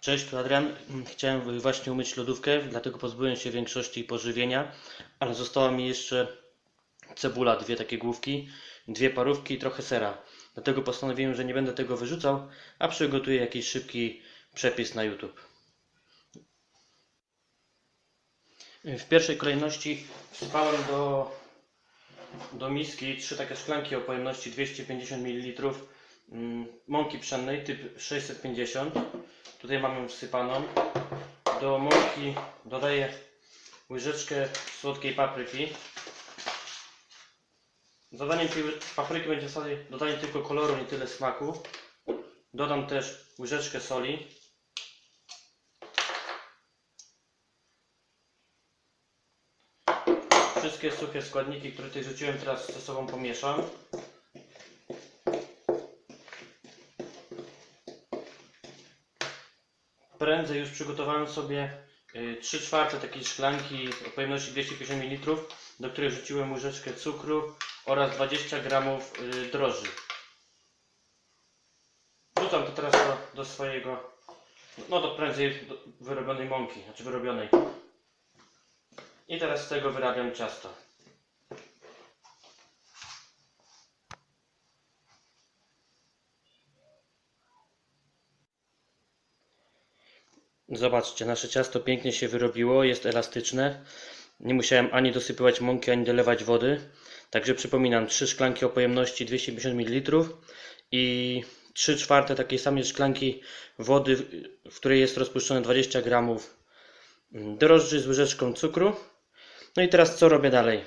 Cześć, tu Adrian. Chciałem właśnie umyć lodówkę, dlatego pozbyłem się większości pożywienia, ale została mi jeszcze cebula, dwie takie główki, dwie parówki i trochę sera. Dlatego postanowiłem, że nie będę tego wyrzucał, a przygotuję jakiś szybki przepis na YouTube. W pierwszej kolejności wsypałem do, do miski trzy takie szklanki o pojemności 250 ml mm, mąki pszennej typ 650. Tutaj mam ją wsypaną. Do mąki dodaję łyżeczkę słodkiej papryki. Zadaniem tej papryki będzie sobie dodanie tylko koloru, nie tyle smaku. Dodam też łyżeczkę soli. Wszystkie suche składniki, które tutaj rzuciłem, teraz ze sobą pomieszam. Prędzej już przygotowałem sobie 3 czwarte takiej szklanki o pojemności 250 ml, do której rzuciłem łyżeczkę cukru oraz 20 g y, drożdży. Wrzucam to teraz do, do swojego, no do prędzej do wyrobionej mąki, znaczy wyrobionej. I teraz z tego wyrabiam ciasto. Zobaczcie, nasze ciasto pięknie się wyrobiło, jest elastyczne. Nie musiałem ani dosypywać mąki, ani dolewać wody. Także przypominam, 3 szklanki o pojemności 250 ml i 3 czwarte takiej samej szklanki wody, w- której jest rozpuszczone 20 g drożdży z łyżeczką cukru. No i teraz co robię dalej?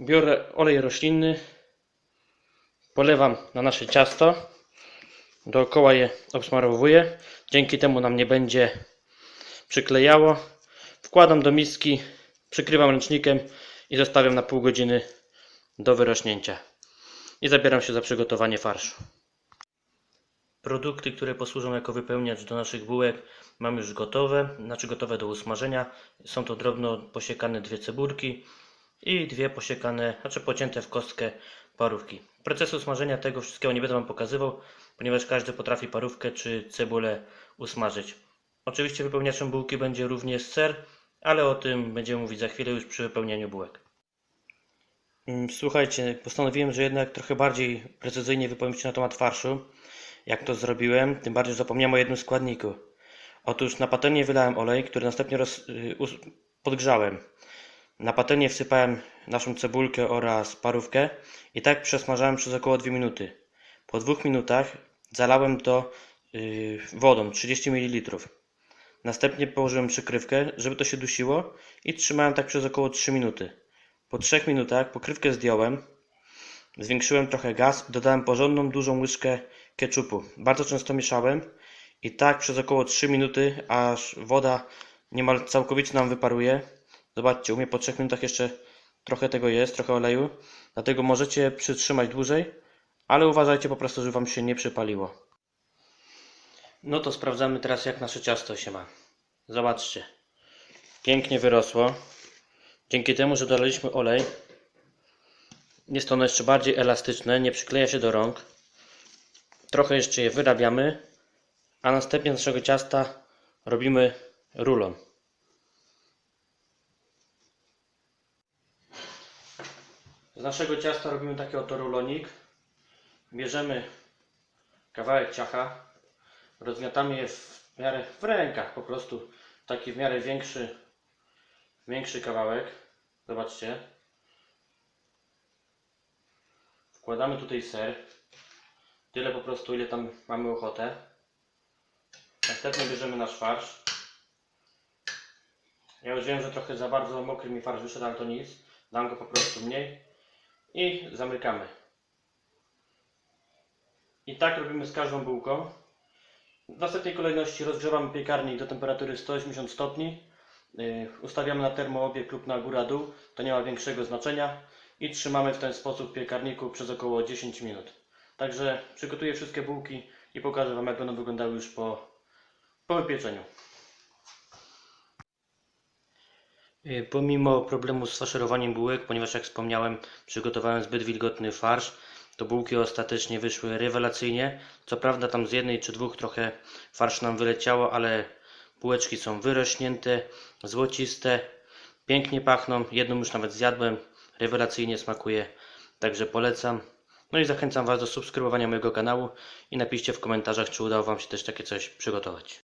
Biorę olej roślinny, polewam na nasze ciasto, dookoła je obsmarowuję, dzięki temu nam nie będzie przyklejało. Wkładam do miski, przykrywam ręcznikiem i zostawiam na pół godziny do wyrośnięcia. I zabieram się za przygotowanie farszu. Produkty, które posłużą jako wypełniacz do naszych bułek mam już gotowe, znaczy gotowe do usmażenia. Są to drobno posiekane dwie cebulki i dwie posiekane, znaczy pocięte w kostkę parówki. Procesu smażenia tego wszystkiego nie będę Wam pokazywał, ponieważ każdy potrafi parówkę czy cebulę usmażyć. Oczywiście wypełniaczem bułki będzie również ser, ale o tym będziemy mówić za chwilę już przy wypełnianiu bułek. Mm, Słuchajcie, postanowiłem, że jednak trochę bardziej precyzyjnie wypowiem się na temat farszu. Jak to zrobiłem, tym bardziej zapomniałem o jednym składniku. Otóż na patelnię wylałem olej, który następnie roz, y, podgrzałem. Na patelnię wsypałem naszą cebulkę oraz parówkę i tak przesmażałem przez około 2 minuty. Po dwóch minutach zalałem to y, wodą 30 ml. Następnie położyłem przykrywkę, żeby to się dusiło i trzymałem tak przez około 3 minuty. Po 3 minutach pokrywkę zdjąłem, zwiększyłem trochę gaz, dodałem porządną dużą łyżkę ketchupu. Bardzo często mieszałem i tak przez około 3 minuty, aż woda niemal całkowicie nam wyparuje. Zobaczcie, u mnie po 3 minutach jeszcze trochę tego jest, trochę oleju, dlatego możecie przytrzymać dłużej, ale uważajcie po prostu, żeby Wam się nie przypaliło. No to sprawdzamy teraz jak nasze ciasto się ma. Zobaczcie. Pięknie wyrosło. Dzięki temu, że dolaliśmy olej, jest ono jeszcze bardziej elastyczne, nie przykleja się do rąk. Trochę jeszcze je wyrabiamy, a następnie naszego ciasta robimy rulon. Z naszego ciasta robimy taki oto rulonik. Bierzemy kawałek ciacha, rozgniatamy je w miarę w rękach po prostu, taki w miarę większy, większy kawałek. Zobaczcie. Wkładamy tutaj ser. Tyle po prostu, ile tam mamy ochotę. Następnie bierzemy nasz farsz. Ja już wiem, że trochę za bardzo mokry mi farsz wyszedł, ale to nic. Dam go po prostu mniej. I zamykamy. I tak robimy z każdą bułką. W następnej kolejności rozgrzewamy piekarnik do temperatury 180 stopni. Yy, Ustawiamy na termoobieg lub na góra-dół. To nie ma większego znaczenia. I trzymamy w ten sposób w piekarniku przez około 10 minut. Także przygotuję wszystkie bułki i pokażę Wam jak będą wyglądały już po, po wypieczeniu. Pomimo problemu z faszerowaniem bułek, ponieważ jak wspomniałem, przygotowałem zbyt wilgotny farsz, to bułki ostatecznie wyszły rewelacyjnie. Co prawda tam z jednej czy dwóch trochę farsz nam wyleciało, ale bułeczki są wyrośnięte, złociste, pięknie pachną. Jedną już nawet zjadłem, rewelacyjnie smakuje, także polecam. No i zachęcam Was do subskrybowania mojego kanału i napiszcie w komentarzach, czy udało Wam się też takie coś przygotować.